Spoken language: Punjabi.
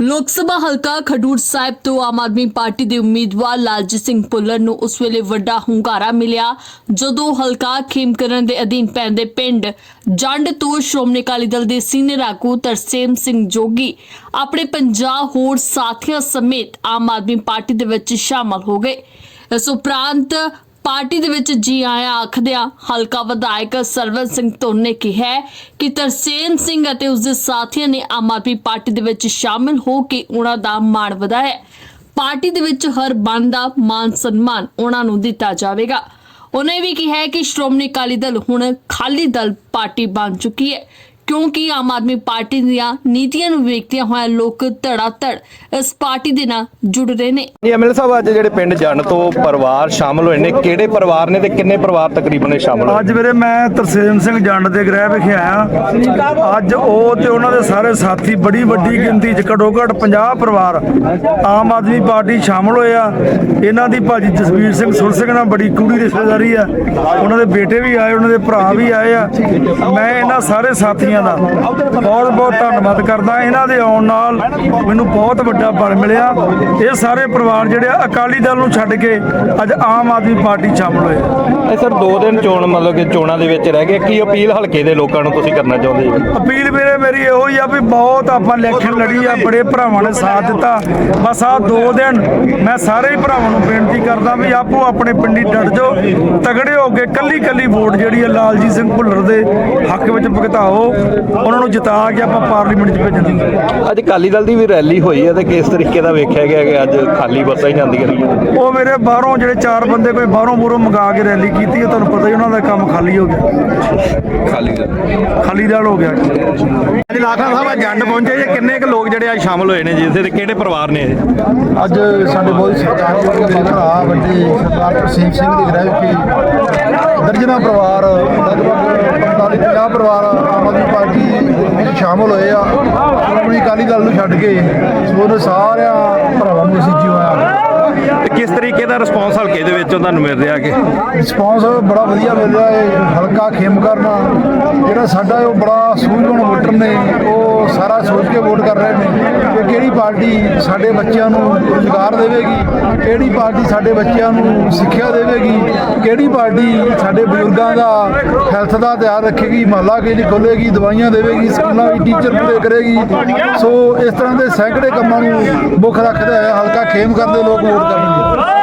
ਲੋਕ ਸਭਾ ਹਲਕਾ ਖਡੂਰ ਸਾਹਿਬ ਤੋਂ ਆਮ ਆਦਮੀ ਪਾਰਟੀ ਦੇ ਉਮੀਦਵਾਰ ਲਾਲਜੀਤ ਸਿੰਘ ਭੁੱਲਰ ਨੂੰ ਉਸ ਵੇਲੇ ਵੱਡਾ ਹੁੰਗਾਰਾ ਮਿਲਿਆ, ਜਦੋਂ ਹਲਕਾ ਖੇਮਕਰਨ ਦੇ ਅਧੀਨ ਪੈਂਦੇ ਪਿੰਡ ਜੰਡ ਤੋਂ ਸ਼੍ਰੋਮਣੀ ਅਕਾਲੀ ਦਲ ਦੇ ਸੀਨੀਅਰ ਆਗੂ ਤਰਸੇਮ ਸਿੰਘ ਜੋਗੀ ਆਪਣੇ 50 ਹੋਰ ਸਾਥੀਆਂ ਸਮੇਤ ਆਮ ਆਦਮੀ ਪਾਰਟੀ ਦੇ ਵਿੱਚ ਸ਼ਾਮਲ ਹੋ ਗਏ। ਇਸ ਉਪਰੰਤ ਪਾਰਟੀ ਦੇ ਵਿੱਚ ਜੀ ਆਇਆ ਆਖਦਿਆਂ ਹਲਕਾ ਵਿਧਾਇਕ ਸਰਵਨ ਸਿੰਘ ਧੁੰਨ ਨੇ ਕਿਹਾ ਕਿ ਤਰਸੇਮ ਸਿੰਘ ਅਤੇ ਉਸ ਦੇ ਸਾਥੀਆਂ ਨੇ ਆਮ ਆਦਮੀ ਪਾਰਟੀ ਦੇ ਵਿੱਚ ਸ਼ਾਮਿਲ ਹੋ ਕੇ ਉਹਨਾਂ ਦਾ ਮਾਣ ਵਧਾਇਆ ਪਾਰਟੀ ਦੇ ਵਿੱਚ ਹਰ ਬਣਦਾ ਮਾਨ ਸਨਮਾਨ ਉਹਨਾਂ ਨੂੰ ਦਿੱਤਾ ਜਾਵੇਗਾ। ਉਹਨੇ ਵੀ ਕਿਹਾ ਕਿ ਸ਼੍ਰੋਮਣੀ ਅਕਾਲੀ ਦਲ ਹੁਣ ਖਾਲੀ ਦਲ ਪਾਰਟੀ ਬਣ ਚੁੱਕੀ ਹੈ। ਕਿਉਂਕਿ ਆਮ ਆਦਮੀ ਪਾਰਟੀ ਦੀਆਂ ਨੀਤੀਆਂ ਨੂੰ ਵੇਖਦਿਆਂ ਹੋਇਆ ਲੋਕ ਧੜਾ ਧੜ ਇਸ ਪਾਰਟੀ ਦੇ ਨਾਲ ਜੁੜ ਰਹੇ ਨੇ। ਜੀ ਐਮਐਲਏ ਸਾਹਿਬ ਅੱਜ ਜਿਹੜੇ ਪਿੰਡ ਜਨ ਤੋਂ ਪਰਿਵਾਰ ਸ਼ਾਮਲ ਹੋਏ ਨੇ ਕਿਹੜੇ ਪਰਿਵਾਰ ਨੇ ਤੇ ਕਿੰਨੇ ਪਰਿਵਾਰ ਤਕਰੀਬਨ ਸ਼ਾਮਲ ਹੋਏ ਅੱਜ ਵੀਰੇ ਮੈਂ ਤਰਸੇਮ ਸਿੰਘ ਜੰਡ ਦੇ ਗ੍ਰਹਿ ਵਿਖੇ ਆਇਆ। ਅੱਜ ਉਹ ਤੇ ਉਹਨਾਂ ਦੇ ਸਾਰੇ ਸਾਥੀ ਬੜੀ ਵੱਡੀ ਗਿਣਤੀ 'ਚ ਘੱਟੋ ਘੱਟ 50 ਪਰਿਵਾਰ ਆਮ ਆਦਮੀ ਪਾਰਟੀ ਸ਼ਾਮਲ ਹੋਏ ਆ। ਇਹਨਾਂ ਦੀ ਭਾਜੀ ਜਸਵੀਰ ਸਿੰਘ ਸੁਰ ਸਿੰਘ ਨਾਲ ਬੜੀ ਕੂੜੀ ਰਿਸ਼ਤੇਦਾਰੀ ਆ। ਉਹਨਾਂ ਦੇ ਬੇਟੇ ਵੀ ਆਏ ਉਹਨਾਂ ਦੇ ਭਰਾ ਵੀ ਆਏ ਆ। ਮੈਂ ਇਹਨਾਂ ਸਾਰੇ ਸਾਥੀਆਂ ਦਾ ਬਹੁਤ ਬਹੁਤ ਧੰਨਵਾਦ ਕਰਦਾ ਇਹਨਾਂ ਦੇ ਆਉਣ ਨਾਲ। ਮੈਨੂੰ ਬਹੁਤ ਵੱਡਾ ਬਲ ਮਿਲਿਆ। ਇਹ ਸਾਰੇ ਪਰਿਵਾਰ ਜਿਹੜੇ ਅਕਾਲੀ ਦਲ ਨੂੰ ਛੱਡ ਕੇ ਅੱਜ ਆਮ ਆਦਮੀ ਪਾਰਟੀ ਸ਼ਾਮਲ ਹੋਏ। ਤੇ ਸਰ ਦੋ ਦਿਨ ਚੋਣ ਮਤਲਬ ਕਿ ਚੋਣਾਂ ਦੇ ਵਿੱਚ ਰਹਿ ਗਏ। ਕੀ ਅਪੀਲ ਹਲਕੇ ਦੇ ਲੋਕਾਂ ਨੂੰ ਤੁਸੀਂ ਕਰਨਾ ਚਾਹੁੰਦੇ ਜੀ ਅਪੀਲ ਵੀਰੇ ਮੇਰੀ ਇਹੋ ਹੀ ਆ ਵੀ ਬਹੁਤ ਆਪਾਂ ਇਲੈਕਸ਼ਨ ਲੜੀ ਆ ਬੜੇ ਭਰਾਵਾਂ ਨੇ ਸਾਥ ਦਿੱਤਾ। ਬਸ ਆ ਦੋ ਦਿਨ ਮੈਂ ਸਾਰੇ ਹੀ ਭਰਾਵਾਂ ਨੂੰ ਬੇਨਤੀ ਕਰਦਾ ਵੀ ਆਪੋ ਆਪਣੇ ਪਿੰਡੀ ਡਟ ਜਾਓ ਤਗੜੇ ਹੋ ਕੇ ਕੱਲੀ ਕੱਲੀ ਵੋਟ ਜਿਹੜੀ ਆ ਲਾਲਜੀਤ ਸਿੰਘ ਭੁੱਲਰ ਦੇ ਹੱਕ ਵਿੱਚ ਭੁਗਤਾਓ। ਉਹਨਾਂ ਨੂੰ ਜਿਤਾ ਕੇ ਆਪਾਂ ਪਾਰਲੀਮੈਂਟ 'ਚ ਭੇਜਣਾ। ਅੱਜ ਅਕਾਲੀ ਦਲ ਦੀ ਵੀ ਰੈਲੀ ਹੋਈ ਹੈ ਤੇ ਕਿਸ ਤਰੀਕੇ ਦਾ ਵੇਖਿਆ ਗਿਆ ਕਿ ਅੱਜ ਖਾਲੀ ਬੱਸਾਂ ਹੀ ਜਾਂਦੀਆਂ ਰਹੀਆਂ ਉਹ ਮੇਰੇ ਬਾਹਰੋਂ ਜਿਹੜੇ ਚਾਰ ਬੰਦੇ ਕੋਈ ਬਾਹਰੋਂ ਮੂਰੋਂ ਮੰਗਾ ਕੇ ਰੈਲੀ ਕੀਤੀ ਹੈ ਤੁਹਾਨੂੰ ਪਤਾ ਹੀ ਉਹਨਾਂ ਦਾ ਕੰਮ ਖਾਲੀ ਹੋ ਗਿਆ। ਖਾਲੀ ਖਾਲੀ ਦਾਲ ਹੋ ਗਿਆ। ਅੱਜ ਲਾਖਾ ਸਾਹਿਬ ਜੰਡ ਪਹੁੰਚੇ ਜੇ ਕਿੰਨੇ ਕੁ ਲੋਕ ਜਿਹੜੇ ਅੱਜ ਸ਼ਾਮਲ ਹੋਏ ਨੇ ਜਿਸ ਦੇ ਕਿਹੜੇ ਪਰਿਵਾਰ ਨੇ ਇਹ? ਅੱਜ ਸਾਡੇ ਬਹੁਤ ਸਤਿਕਾਰਯੋਗ ਮੇਰੇ ਭਰਾ ਵੱਡੇ ਸਰਦਾਰ ਪ੍ਰਸੀਮ ਸਿੰਘ ਦੀ ਗ੍ਰਹਿ ਵਿਖੇ ਦਰਜਨਾ ਪਰਿਵਾਰ ਲਗਭਗ 45 50 ਪਰਿਵਾਰ ਆਮ ਆਦਮੀ ਪਾਰਟੀ ਵਿੱਚ ਸ਼ਾਮਲ ਹੋਏ ਆ। ਸ਼੍ਰੋਮਣੀ ਅਕਾਲੀ ਦਲ ਨੂੰ ਛੱਡ ਕੇ ਸੋ ਸਾਰਿਆਂ ਭਰਾਵਾਂ ਨੂੰ ਅਸੀਂ ਤਰੀਕੇ ਦਾ ਰਿਸਪੌਂਸ ਹਲਕੇ ਦੇ ਵਿੱਚੋਂ ਤੁਹਾਨੂੰ ਮਿਲ ਰਿਹਾ ਕਿ? ਰਿਸਪੌਂਸ ਬੜਾ ਵਧੀਆ ਮਿਲ ਰਿਹਾ ਹੈ ਹਲਕਾ ਖੇਮ ਕਰਨਾ ਜਿਹੜਾ ਸਾਡਾ ਉਹ ਬੜਾ ਸੂਝਵਾਨ ਵੋਟਰ ਨੇ, ਉਹ ਸਾਰਾ ਸੋਚ ਕੇ ਵੋਟ ਕਰ ਰਹੇ ਨੇ ਕਿ ਕਿਹੜੀ ਪਾਰਟੀ ਸਾਡੇ ਬੱਚਿਆਂ ਨੂੰ ਰੁਜ਼ਗਾਰ ਦੇਵੇਗੀ, ਕਿਹੜੀ ਪਾਰਟੀ ਸਾਡੇ ਬੱਚਿਆਂ ਨੂੰ ਸਿੱਖਿਆ ਦੇਵੇਗੀ, ਕਿਹੜੀ ਪਾਰਟੀ ਸਾਡੇ ਬਜ਼ੁਰਗਾਂ ਦਾ ਹੈਲਥ ਦਾ ਧਿਆਨ ਰੱਖੇਗੀ, ਮਹੱਲਾ ਕਲੀਨਿਕ ਖੋਲ੍ਹੇਗੀ, ਦਵਾਈਆਂ ਦੇਵੇਗੀ, ਸਕੂਲਾਂ ਵਿੱਚ ਟੀਚਰ ਪੂਰੇ ਕਰੇਗੀ। ਸੋ ਇਸ ਤਰ੍ਹਾਂ ਦੇ ਸੈਂਕੜੇ ਕੰਮਾਂ ਨੂੰ ਮੁੱਖ ਰੱਖਦਾ ਹੈ ਹਲਕਾ ਖੇਮ ਕਰਦੇ ਲੋਕ ਵੋਟ ਕਰਨਗੇ।